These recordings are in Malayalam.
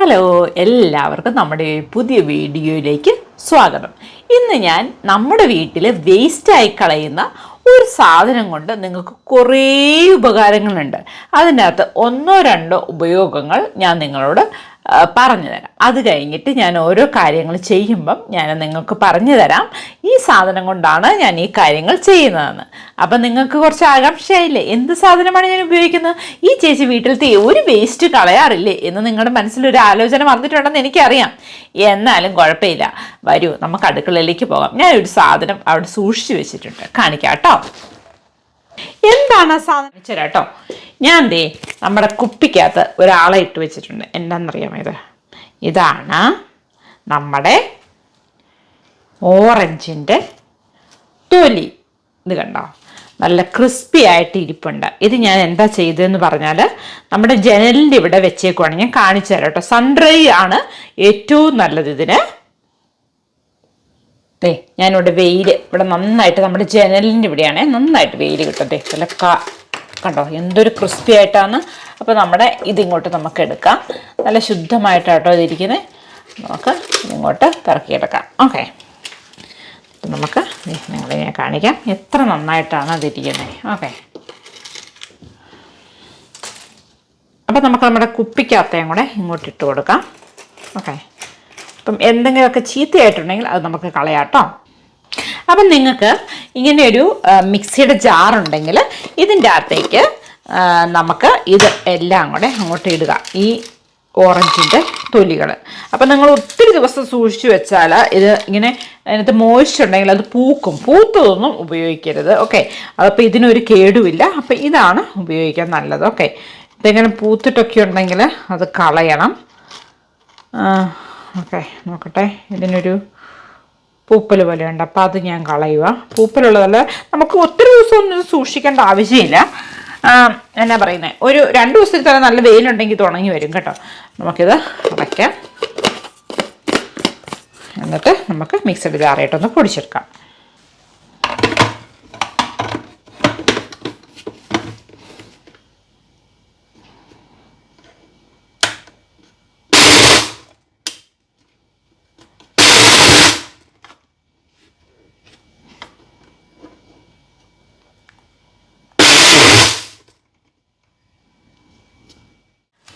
ഹലോ എല്ലാവർക്കും നമ്മുടെ പുതിയ വീഡിയോയിലേക്ക് സ്വാഗതം. ഇന്ന് ഞാൻ നമ്മുടെ വീട്ടിൽ വേസ്റ്റായി കളയുന്ന ഒരു സാധനം കൊണ്ട് നിങ്ങൾക്ക് കുറേ ഉപകാരങ്ങളുണ്ട്. അതിനകത്ത് ഒന്നോ രണ്ടോ ഉപയോഗങ്ങൾ ഞാൻ നിങ്ങളോട് പറഞ്ഞു തരാം അത് കഴിഞ്ഞിട്ട് ഞാൻ ഓരോ കാര്യങ്ങൾ ചെയ്യുമ്പം ഞാൻ നിങ്ങൾക്ക് പറഞ്ഞു തരാം ഈ സാധനം കൊണ്ടാണ് ഞാൻ ഈ കാര്യങ്ങൾ ചെയ്യുന്നതെന്ന്. അപ്പം നിങ്ങൾക്ക് കുറച്ച് ആകാംക്ഷയായില്ലേ? എന്ത് സാധനമാണ് ഞാൻ ഉപയോഗിക്കുന്നത്? ഈ ചേച്ചി വീട്ടിലത്തെ ഒരു വേസ്റ്റ് കളയാറില്ലേ? എന്ന് നിങ്ങളുടെ മനസ്സിലൊരു ആലോചന വന്നിട്ടുണ്ടെന്ന് എനിക്കറിയാം. എന്നാലും കുഴപ്പമില്ല. വരൂ നമുക്ക് അടുക്കളയിലേക്ക് പോകാം. ഞാൻ ഒരു സാധനം അവിടെ സൂക്ഷിച്ചു വെച്ചിട്ടുണ്ട്. കാണിക്കാം കേട്ടോ. എന്താണ് ആ സാധനം? ചേട്ടോ ഞാൻ എന്തേ നമ്മുടെ കുപ്പിക്കകത്ത് ഒരാളെ ഇട്ട് വെച്ചിട്ടുണ്ട്. എന്താണെന്നറിയാമോ ഇത് ഇതാണ് നമ്മുടെ ഓറഞ്ചിന്റെ തൊലി. ഇത് കണ്ടോ? നല്ല ക്രിസ്പി ആയിട്ട് ഇരിപ്പുണ്ട്. ഇത് ഞാൻ എന്താ ചെയ്തതെന്ന് പറഞ്ഞാൽ നമ്മുടെ ജനലിന്റെ ഇവിടെ വെച്ചേക്കുവാണ്. ഞാൻ കാണിച്ചു തരാം കേട്ടോ. സൺഡ്രൈ ആണ് ഏറ്റവും നല്ലത് ഇതിന്. ദേ ഞാനിവിടെ വെയിൽ ഇവിടെ നന്നായിട്ട് നമ്മുടെ ജനലിന്റെ ഇവിടെയാണേ. നന്നായിട്ട് വെയിൽ കിട്ടും. ദേ നല്ല കണ്ടോ? എന്തൊരു ക്രിസ്പി ആയിട്ടാണ്. അപ്പോൾ നമ്മുടെ ഇതിങ്ങോട്ട് നമുക്ക് എടുക്കാം. നല്ല ശുദ്ധമായിട്ടാട്ടോ ഇതിരിക്കുന്നത് നമുക്ക് ഇതിങ്ങോട്ട് പിറക്കിയെടുക്കാം. ഓക്കെ. നമുക്ക് നിങ്ങളെ ഞാൻ കാണിക്കാം. എത്ര നന്നായിട്ടാണ് അതിരിക്കുന്നത് ഓക്കെ. അപ്പം നമുക്ക് നമ്മുടെ കുപ്പിക്കകത്തേയും കൂടെ ഇങ്ങോട്ട് ഇട്ട് കൊടുക്കാം. ഓക്കെ. അപ്പം എന്തെങ്കിലുമൊക്കെ ചീത്തയായിട്ടുണ്ടെങ്കിൽ അത് നമുക്ക് കളയാട്ടോ. അപ്പം നിങ്ങൾക്ക് ഇങ്ങനെയൊരു മിക്സിയുടെ ജാറുണ്ടെങ്കിൽ ഇതിന്റെ അകത്തേക്ക് നമുക്ക് ഇത് എല്ലാം കൂടെ അങ്ങോട്ട് ഇടുക. ഈ ഓറഞ്ചിന്റെ തൊലികൾ അപ്പം നിങ്ങൾ ഒത്തിരി ദിവസം സൂക്ഷിച്ചു വെച്ചാൽ ഇത് ഇങ്ങനെ അതിനകത്ത് മോയ്സ്ചർ ഉണ്ടെങ്കിൽ അത് പൂക്കും. പൂത്തതൊന്നും ഉപയോഗിക്കരുത്. ഓക്കെ. അപ്പോൾ ഇതിനൊരു കേടുമില്ല അപ്പം ഇതാണ് ഉപയോഗിക്കാൻ നല്ലത്. ഓക്കെ. ഇതിങ്ങനെ പൂത്തിട്ടൊക്കെ ഉണ്ടെങ്കിൽ അത് കളയണം. ഓക്കെ. നോക്കട്ടെ. ഇതിനൊരു പൂപ്പൽ പോലെയുണ്ട്. അപ്പോൾ അത് ഞാൻ കളയുക പൂപ്പലുള്ളതല്ല നമുക്ക് ഒത്തിരി ദിവസം ഒന്നും സൂക്ഷിക്കേണ്ട ആവശ്യമില്ല. എന്നാ പറയുന്നത് ഒരു രണ്ട് ദിവസത്തിൽ തന്നെ നല്ല വെയിലുണ്ടെങ്കിൽ ഇത് ഉണങ്ങി വരും കേട്ടോ. നമുക്കിത് അടയ്ക്കാം എന്നിട്ട് നമുക്ക് മിക്സഡ് ജാറായിട്ടൊന്ന് പൊടിച്ചെടുക്കാം.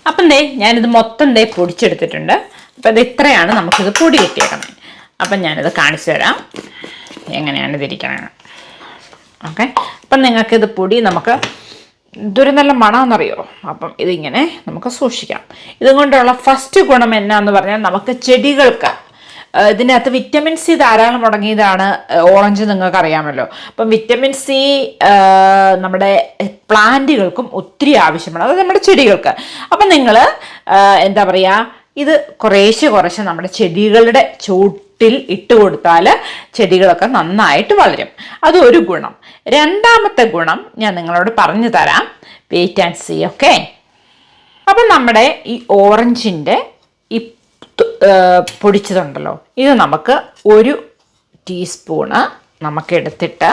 അപ്പം ദേ ഞാനിത് മൊത്തം ദേ പൊടിച്ചെടുത്തിട്ടുണ്ട്. അപ്പം ഇത് ഇത്രയാണ് നമുക്കിത് പൊടി കിട്ടിയേക്കുന്നത്. അപ്പം ഞാനിത് കാണിച്ചു തരാം. എങ്ങനെയാണ് ഇതിരിക്കണത് ഓക്കെ. അപ്പം നിങ്ങൾക്കിത് പൊടി നമുക്ക് ഇതൊരു നല്ല മണമെന്നറിയോ അപ്പം ഇതിങ്ങനെ നമുക്ക് സൂക്ഷിക്കാം. ഇതുകൊണ്ടുള്ള ഫസ്റ്റ് ഗുണം എന്നാന്ന് പറഞ്ഞാൽ നമുക്ക് ചെടികൾക്ക് ഇതിനകത്ത് വിറ്റമിൻ സി ധാരാളം അടങ്ങിയതാണ് ഓറഞ്ച് നിങ്ങൾക്ക് അറിയാമല്ലോ അപ്പം വിറ്റമിൻ സി നമ്മുടെ പ്ലാന്റുകൾക്കും ഒത്തിരി ആവശ്യമാണ്. അതായത് നമ്മുടെ ചെടികൾക്ക്. അപ്പം നിങ്ങൾ എന്താ പറയുക ഇത് കുറേശ്ശെ കുറേശ്ശെ നമ്മുടെ ചെടികളുടെ ചൂട്ടിൽ ഇട്ട് കൊടുത്താൽ ചെടികളൊക്കെ നന്നായിട്ട് വളരും. അതൊരു ഗുണം. രണ്ടാമത്തെ ഗുണം ഞാൻ നിങ്ങളോട് പറഞ്ഞു തരാം. വെയിറ്റ് ആൻഡ് സി ഓക്കെ അപ്പം നമ്മുടെ ഈ ഓറഞ്ചിന്റെ പൊടിച്ചതുണ്ടല്ലോ. ഇത് നമുക്ക് ഒരു ടീസ്പൂണ് നമുക്ക് എടുത്തിട്ട്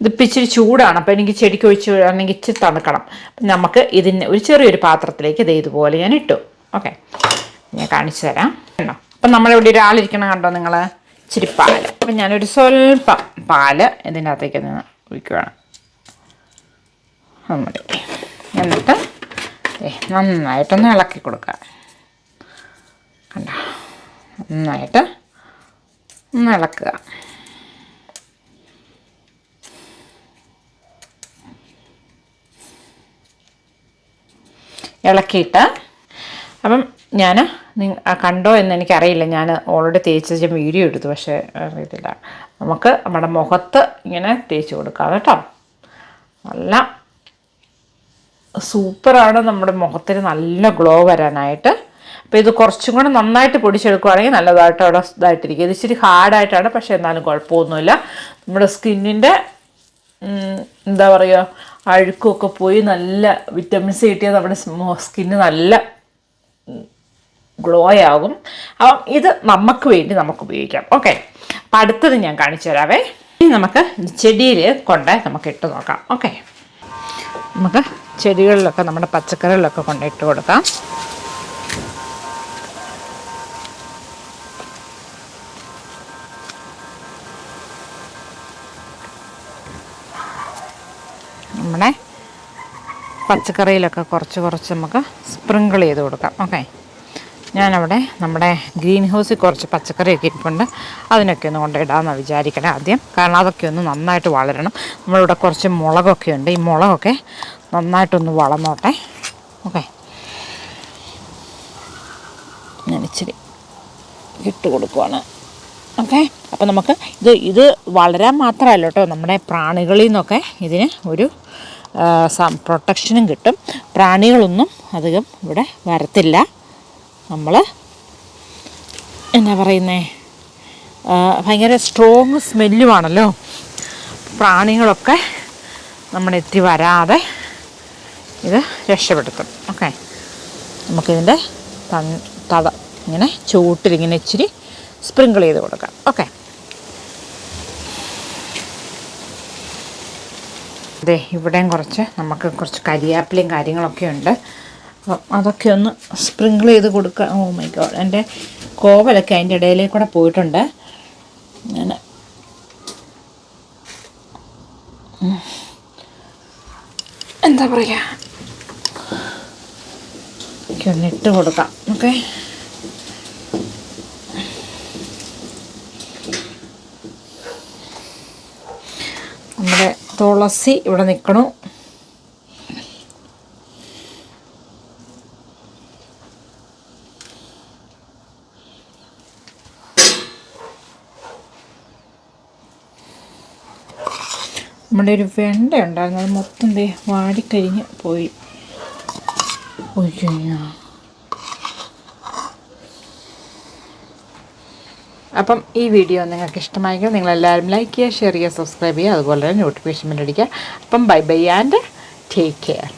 ഇതിപ്പോൾ ഇച്ചിരി ചൂടാണ്. അപ്പോൾ എനിക്ക് ചെടിക്ക് ഒഴിച്ച് അല്ലെങ്കിൽ ഇച്ചിരി തണുക്കണം. നമുക്ക് ഇതിന് ഒരു ചെറിയൊരു പാത്രത്തിലേക്ക് ഇത് ഇതുപോലെ ഞാൻ ഇട്ടു. ഓക്കെ. ഞാൻ കാണിച്ചു തരാം. കണ്ടോ? അപ്പം നമ്മളിവിടെ ഒരാളിരിക്കണം കണ്ടോ നിങ്ങൾ ഇച്ചിരി പാൽ. അപ്പം ഞാനൊരു സ്വല്പം പാൽ ഇതിന്റെ അകത്തേക്ക് നിന്ന് ഒഴിക്കുകയാണ് എന്നിട്ട് നന്നായിട്ടൊന്ന് ഇളക്കി കൊടുക്കുക. കണ്ട? നന്നായിട്ട് ഒന്ന് ഇളക്കുക ഇളക്കിയിട്ട് അപ്പം ഞാൻ കണ്ടോ എന്ന് എനിക്കറിയില്ല. ഞാൻ ഓൾറെഡി തേച്ച് വീഡിയോ എടുത്തു പക്ഷേ അറിയത്തില്ല നമുക്ക് നമ്മുടെ മുഖത്ത് ഇങ്ങനെ തേച്ച് കൊടുക്കാം കേട്ടോ. നല്ല സൂപ്പറാണ്. നമ്മുടെ മുഖത്തിന് നല്ല ഗ്ലോ വരാനായിട്ട് അപ്പോൾ ഇത് കുറച്ചും കൂടെ നന്നായിട്ട് പൊടിച്ചെടുക്കുകയാണെങ്കിൽ അവിടെ ഇതായിട്ടിരിക്കും. ഇത് ഇച്ചിരി ഹാർഡായിട്ടാണ് പക്ഷേ എന്നാലും കുഴപ്പമൊന്നുമില്ല. നമ്മുടെ സ്കിന്നിന്റെ എന്താ പറയുക അഴുക്കൊക്കെ പോയി നല്ല വിറ്റമിൻ സി കിട്ടിയാൽ നമ്മുടെ സ്കിന്ന് നല്ല ഗ്ലോ ആകും. അപ്പം ഇത് നമുക്ക് വേണ്ടി നമുക്ക് ഉപയോഗിക്കാം. ഓക്കെ അപ്പം അടുത്തത് ഞാൻ കാണിച്ചു തരാവേ. ഇനി നമുക്ക് ചെടിയിൽ കൊണ്ട് നമുക്ക് ഇട്ട് നോക്കാം. ഓക്കെ നമുക്ക് ചെടികളിലൊക്കെ നമ്മുടെ പച്ചക്കറികളിലൊക്കെ കൊണ്ടിട്ട് കൊടുക്കാം. പച്ചക്കറിയിലൊക്കെ കുറച്ച് കുറച്ച് നമുക്ക് സ്പ്രിങ്കിൾ ചെയ്ത് കൊടുക്കാം. ഓക്കെ. ഞാനവിടെ നമ്മുടെ ഗ്രീൻ ഹൗസിൽ കുറച്ച് പച്ചക്കറിയൊക്കെ ഇരിപ്പുണ്ട്. അതിനൊക്കെ ഒന്ന് കൊണ്ടിടാമെന്നാണ് വിചാരിക്കണം ആദ്യം. കാരണം അതൊക്കെ ഒന്ന് നന്നായിട്ട് വളരണം. നമ്മളിവിടെ കുറച്ച് മുളകൊക്കെ ഉണ്ട്. ഈ മുളകൊക്കെ നന്നായിട്ടൊന്ന് വളർന്നോട്ടെ. ഓക്കെ. ഞാൻ ഇച്ചിരി ഇട്ട് കൊടുക്കുവാണ്. ഓക്കെ. അപ്പോൾ നമുക്ക് ഇത് ഇത് വളരാൻ മാത്രമല്ല കേട്ടോ. നമ്മുടെ പ്രാണികളിൽ നിന്നൊക്കെ ഇതിന് ഒരു പ്രൊട്ടക്ഷനും കിട്ടും. പ്രാണികളൊന്നും അധികം ഇവിടെ വരത്തില്ല. നമ്മൾ എന്നാ പറയുന്നേ? ഭയങ്കര സ്ട്രോങ് സ്മെല്ലുമാണല്ലോ പ്രാണികളൊക്കെ നമ്മുടെ എത്തി വരാതെ ഇത് രക്ഷപ്പെടുത്തും. ഓക്കെ നമുക്കിതിന്റെ തട ഇങ്ങനെ ചൂട്ടിലിങ്ങനെ ഇച്ചിരി സ്പ്രിങ്കിൾ ചെയ്ത് കൊടുക്കാം. ഓക്കെ അതെ ഇവിടെയും കുറച്ച് നമുക്ക് കുറച്ച് കരിയാപ്പിലയും കാര്യങ്ങളൊക്കെ ഉണ്ട്. അപ്പം അതൊക്കെ ഒന്ന് സ്പ്രിങ്കിൾ ചെയ്ത് കൊടുക്കുക ഓ മൈ ഗോഡ്. എന്റെ കോവലൊക്കെ അതിന്റെ ഇടയിലേക്ക് കൂടെ പോയിട്ടുണ്ട്. ഞാൻ എന്താ പറയുക ഒന്നിട്ട് കൊടുക്കാം ഓക്കെ നമ്മുടെ തുളസി ഇവിടെ നിൽക്കണു നമ്മുടെ ഒരു വെണ്ട ഉണ്ടായിരുന്നു അത് മൊത്തം ദേ വാടിക്കഴിഞ്ഞ് പോയി. ഒയ്യോ അപ്പം ഈ വീഡിയോ നിങ്ങൾക്ക് ഇഷ്ടമായെങ്കിൽ നിങ്ങളെല്ലാവരും ലൈക്ക് ചെയ്യുക ഷെയർ ചെയ്യുക സബ്സ്ക്രൈബ് ചെയ്യുക അതുപോലെ തന്നെ നോട്ടിഫിക്കേഷൻ ബെൽ അടിക്കുക. അപ്പം bye bye and take care